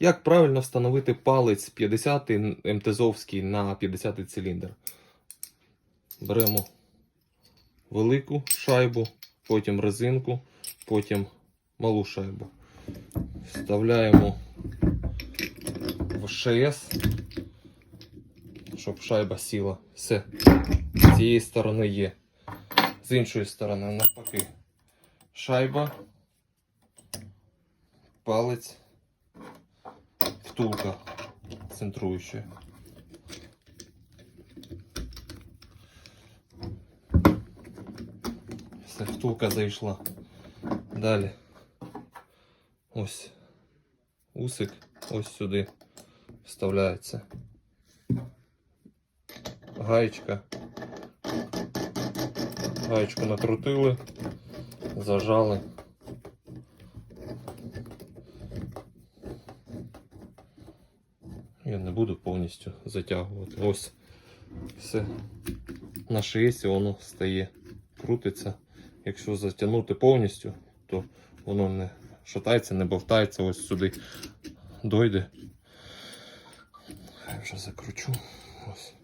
Як правильно встановити палець 50 МТЗовський на 50 циліндр? Беремо велику шайбу, потім резинку, потім малу шайбу. Вставляємо в ШС, щоб шайба сіла. Все. З цієї сторони є. З іншої сторони, навпаки. Шайба, палець, втулка центруюча. Все, втулка зайшла. Далі. Ось усик ось сюди вставляється. Гаєчка. Гаєчку накрутили, зажали. Я не буду повністю затягувати. Ось все. На шиєсі воно стає, крутиться. Якщо затягнути повністю, то воно не шатається, не болтається, ось сюди дойде. Я вже закручу. Ось.